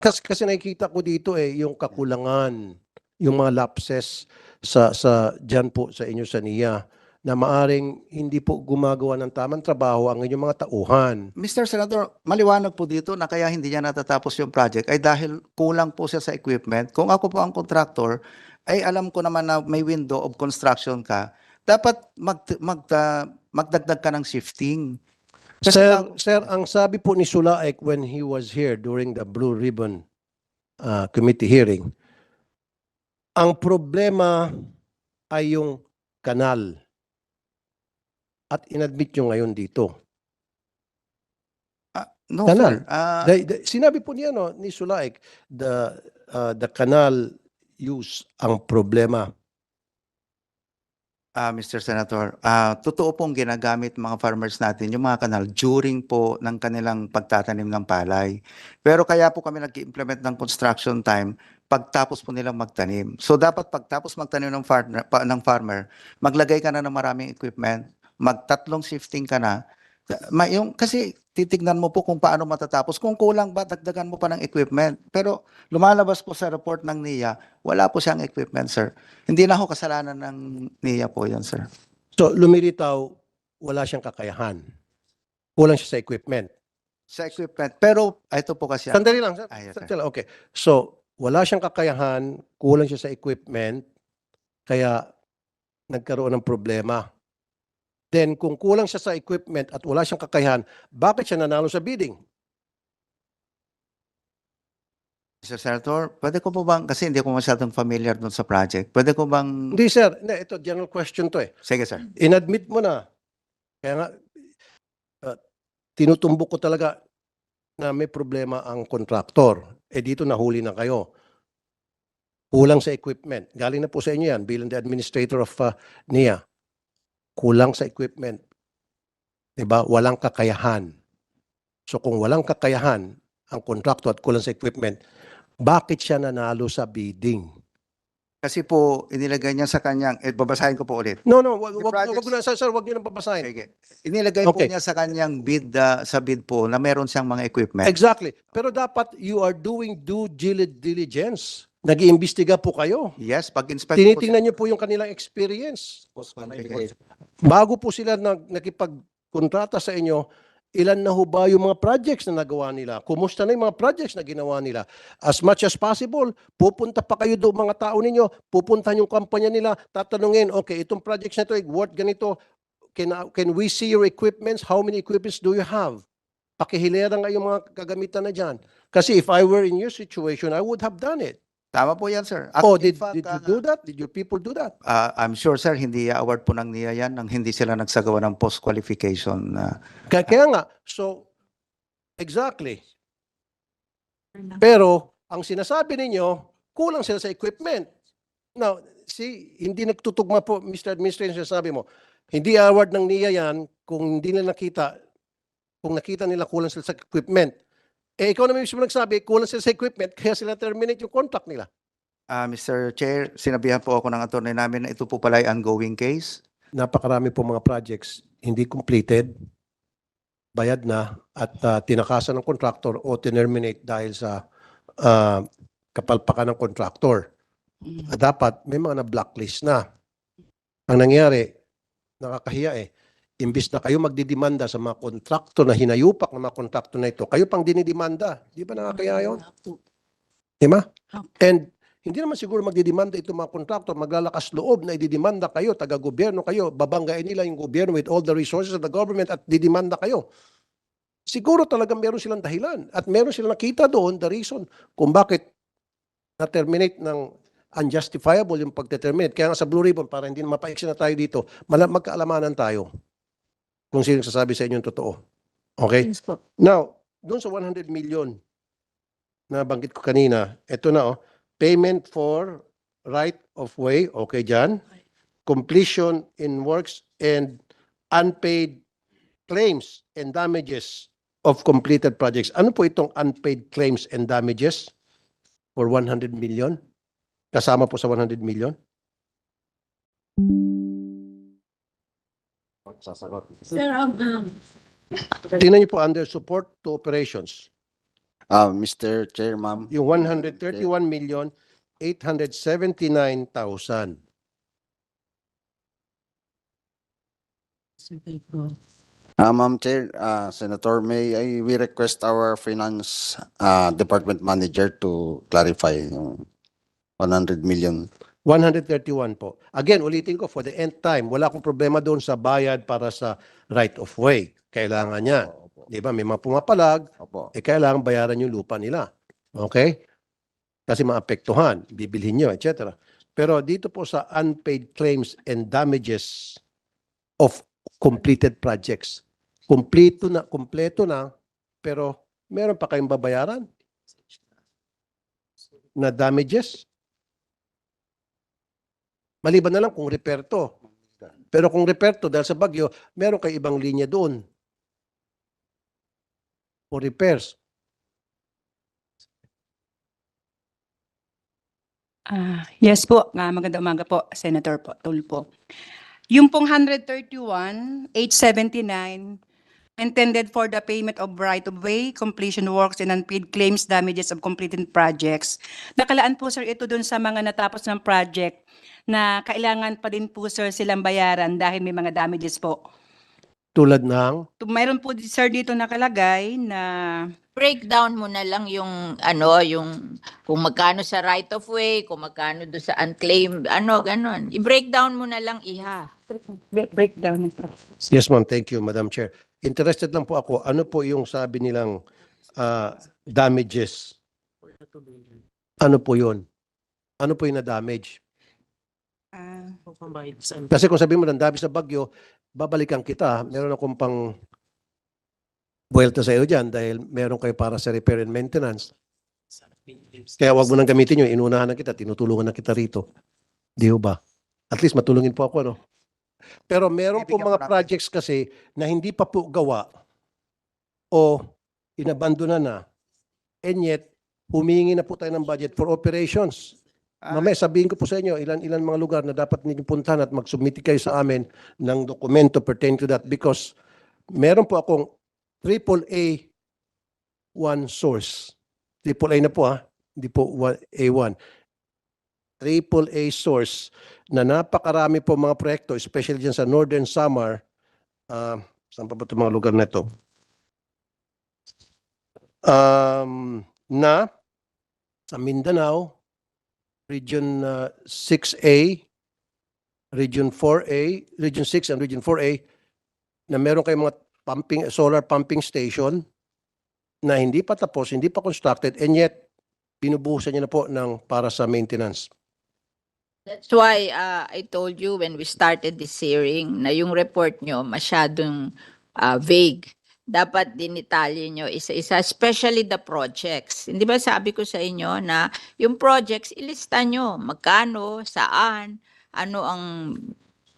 Kasi, kasi nakikita ko dito eh, yung kakulangan, yung mga lapses sa, sa, dyan po sa inyo sa NIA na maaring hindi po gumagawa ng tamang trabaho ang inyong mga tauhan. Mr. Senator, maliwanag po dito na kaya hindi niya natatapos yung project ay dahil kulang po siya sa equipment. Kung ako po ang contractor, ay alam ko naman na may window of construction ka, dapat mag, mag, ah, magdagdag ka ng shifting. Kasi Sir, ang- sir, ang sabi po ni Sulaek when he was here during the Blue Ribbon uh, committee hearing, ang problema ay yung kanal. At inadmit nyo ngayon dito. no, Kanal. sir. Ah, The- the- sinabi po niya no, ni Sulaek, the, uh, the canal use ang problema. Ah, Mr. Senator, ah, totoo pong ginagamit mga farmers natin yung mga kanal during po ng kanilang pagtatanim ng palay. Pero kaya po kami nag-implement ng construction time pagtapos po nilang magtanim. So dapat pagtapos magtanim ng farmer, pa, ng farmer, maglagay ka na ng maraming equipment, magtatlong shifting ka na. Ma, yung, kasi titignan mo po kung paano matatapos. Kung kulang ba, dagdagan mo pa ng equipment. Pero lumalabas po sa report ng NIA, wala po siyang equipment, sir. Hindi na ho kasalanan ng NIA po yan, sir. So lumilitaw, wala siyang kakayahan. Kulang siya sa equipment. Sa equipment. Pero, ito po kasi. Sandali lang. sir. Ah, yes, sir. Sandali lang. Okay. So, wala siyang kakayahan, kulang siya sa equipment, kaya nagkaroon ng problema. Then, kung kulang siya sa equipment at wala siyang kakayahan, bakit siya nanalo sa bidding? Mr. Senator, pwede ko po bang, kasi hindi ko masyadong familiar dun sa project, pwede ko bang, Hindi, sir. Hindi, ito, general question to eh. sige sir. Inadmit mo na. Kaya nga, uh, tinutumbok ko talaga na may problema ang kontraktor. Eh dito nahuli na kayo. Kulang sa equipment. Galing na po sa inyo yan bilang the administrator of uh, NIA. Kulang sa equipment. Diba? Walang kakayahan. So kung walang kakayahan ang kontraktor at kulang sa equipment, bakit siya nanalo sa bidding? Kasi po, inilagay niya sa kanyang, eh, babasahin ko po ulit. No, no, wag, wag, wag, projects- wag na, sir, sir, wag niyo nang papasahin. Sige. Inilagay po Okay. niya sa kanyang bid, ah, sa bid po, na meron siyang mga equipment. Exactly. Pero dapat you are doing due dili- diligence. Nag-iimbestiga po kayo. Yes, pag-inspect po Tinitingnan niyo po yung kanilang experience. Bago po sila nag, nakipagkontrata sa inyo, ilan na ho ba yung mga projects na nagawa nila? Kumusta na yung mga projects na ginawa nila? As much as possible, pupunta pa kayo doon mga tao ninyo, pupuntahan yung kampanya nila, tatanungin, okay, itong projects na ito, eh, worth ganito, can, can we see your equipments? How many equipments do you have? Pakihilera nga yung mga kagamitan na dyan. Kasi if I were in your situation, I would have done it. Tama po yan, sir. At oh, did, fact, did you ah, do that? Did your people do that? ah, I'm sure, sir, hindi award po ng NIA yan nang hindi sila nagsagawa ng post-qualification. ah. Kaya, kaya nga, so, exactly. Pero, ang sinasabi ninyo, kulang sila sa equipment. Now, see, hindi nagtutugma po, Mr. Administrator, sinasabi mo, hindi award ng NIA yan kung hindi nila nakita, kung nakita nila kulang sila sa equipment. Eh, ikaw naman mismo nagsabi, kulang sila sa equipment, kaya sila terminate yung contract nila. Ah, Mr. Chair, sinabihan po ako ng attorney namin na ito po pala ay ongoing case. napakarami po mga projects hindi completed, bayad na, at ah, tinakasan ng contractor o tinerminate dahil sa ah, kapalpakan ng contractor. Ah, dapat may mga na-blacklist na. Ang nangyari, nakakahiya eh, imbis na kayo magdidimanda sa mga kontraktor na hinayupak ng mga kontraktor na ito, kayo pang dinidimanda. Di ba nakakaya yun? Di ba? And hindi naman siguro magdidimanda itong mga kontraktor, maglalakas loob na ididimanda kayo, taga-gobyerno kayo, babanggain nila yung gobyerno with all the resources of the government at didimanda kayo. Siguro talagang meron silang dahilan at meron silang nakita doon the reason kung bakit na-terminate ng unjustifiable yung pagte-terminate. Kaya nga sa Blue Ribbon, para hindi na mapaiksi na tayo dito, magkaalamanan tayo kung sino sasabi sa inyo yung totoo. Okay? Yes po. Now, doon sa 100 million na banggit ko kanina, ito na oh, payment for right of way, okay dyan, completion in works and unpaid claims and damages of completed projects. Ano po itong unpaid claims and damages for 100 million? Kasama po sa 100 million? Sir, um, um, Tingnan niyo po under support to operations. Uh, Mr. Chair, ma'am. Yung 131 million 879,000. Uh, Ma'am Chair, uh, Senator, may I, we request our finance, uh, department manager to clarify yung 100 million. 131 po. Again, ulitin ko, for the end time, wala akong problema doon sa bayad para sa right of way. Kailangan niya. Opo. Di ba? May mga pumapalag, Opo. eh kailangan bayaran yung lupa nila. Okay? Kasi maapektuhan, bibilhin nyo, etc. Pero dito po sa unpaid claims and damages of completed projects. Kompleto na, kompleto na, pero meron pa kayong babayaran na damages. Maliban na lang kung repair to. Pero kung repair to dahil sa bagyo, meron kayo ibang linya doon for repairs. Ah, yes po, Ah, magandang umaga po, Senator po, Tulpo. Yung pong 131, 879, intended for the payment of right-of-way, completion works, and unpaid claims damages of completed projects. Nakalaan po, sir, ito dun sa mga natapos ng project na kailangan pa din po, sir, silang bayaran dahil may mga damages po. Tulad ng Mayroon po, sir, dito nakalagay na breakdown mo na lang yung ano, yung kung magkano sa right of way, kung magkano do sa unclaimed, ano, ganon. I-breakdown mo na lang iha. Break- breakdown. Yes, ma'am. Thank you, Madam Chair. Interested lang po ako, ano po yung sabi nilang ah, damages? Ano po yun? Ano po yung na-damage? Ah, Kasi kung sabihin mo ng damage sa bagyo, babalikan kita. Meron akong pang buwelta sa iyo dyan dahil meron kayo para sa repair and maintenance. Kaya wag mo nang gamitin yun. Inunahan na kita, tinutulungan na kita rito. Di ba? At least matulungin po ako, no? Pero meron po Bibigyan mga namin. projects kasi na hindi pa po gawa o inabandona na. And yet, humingi na po tayo ng budget for operations. Ah, Mamaya sabihin ko po sa inyo ilan ilan mga lugar na dapat ninyong puntahan at mag-submit kayo sa amin ng dokumento pertaining to that because meron po akong triple A one source. Triple A na po ha, hindi po one- A1. Triple A source na napakarami po mga proyekto, especially dyan sa Northern Samar. ah saan pa ba itong mga lugar na ito? Um, na sa Mindanao, Region uh, 6A, Region 4A, Region 6 and Region 4A na meron kayong mga pumping solar pumping station na hindi pa tapos, hindi pa constructed and yet binubuhusan niyo na po ng para sa maintenance. That's why uh, I told you when we started this hearing na yung report nyo masyadong uh, vague. Dapat dinitalye nyo isa-isa, especially the projects. Hindi ba sabi ko sa inyo na yung projects, ilista nyo magkano, saan, ano ang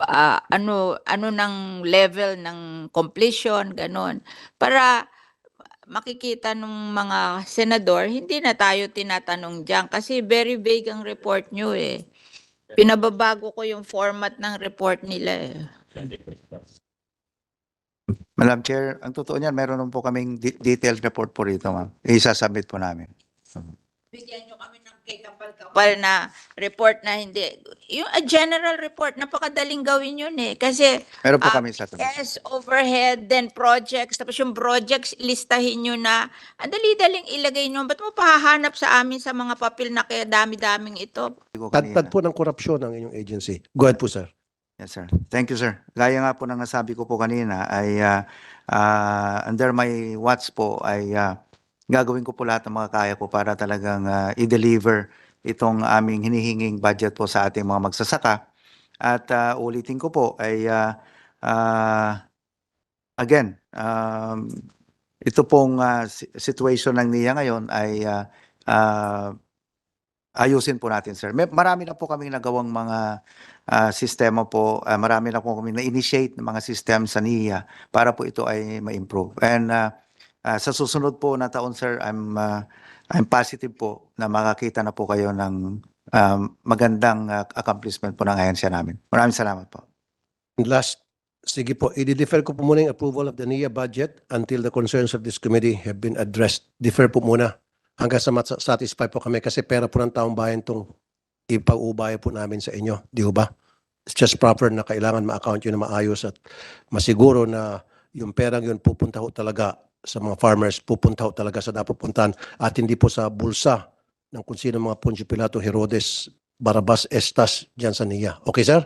ah, ano ano ng level ng completion, ganon. Para makikita ng mga senador, hindi na tayo tinatanong diyan kasi very vague ang report nyo eh. Pinababago ko yung format ng report nila eh. Madam Chair, ang totoo niyan, meron po kaming de- detailed report po rito, ma'am. Isasubmit po namin. Bigyan nyo kami ng kay kapal-kapal na report na hindi. Yung a general report, napakadaling gawin yun eh. Kasi Meron po Ah, kami sa S, overhead, then projects, tapos yung projects, listahin nyo na. Ang dali-daling ilagay nyo. Ba't mo pahahanap sa amin sa mga papel na kaya dami-daming ito? Tagtad po ng korupsyon ang inyong agency. Go ahead po, sir. Yes, sir. Thank you, sir. Gaya nga po ng nasabi ko po kanina ay ah, ah, under my watch po ay ah, gagawin ko po lahat ng mga ko para talagang ah, i-deliver itong aming hinihinging budget po sa ating mga magsasaka. At ah, ulitin ko po ay ah, ah, again, um, ito pong si- situation ng niya ngayon ay ah, ah, ayusin po natin, sir. May, marami na po kaming nagawang mga ah, sistema po, ah, marami na po kami na-initiate ng mga system sa NIA para po ito ay ma-improve. And ah, ah, sa susunod po na taon, sir, I'm, ah, I'm positive po na makakita na po kayo ng um, magandang ah, accomplishment po ng ahensya namin. Maraming salamat po. And last, sige po, i-defer ko po muna yung approval of the NIA budget until the concerns of this committee have been addressed. Defer po muna. hanggang sa satisfy po kami kasi pera po ng taong bayan itong ipag-ubaya po namin sa inyo. Di ba? It's just proper na kailangan ma-account yun na maayos at masiguro na yung perang yun pupunta ho talaga sa mga farmers, pupunta talaga sa dapat puntahan at hindi po sa bulsa ng kung sino mga Poncio Pilato, Herodes, Barabas, Estas, dyan sa NIA. Okay, sir?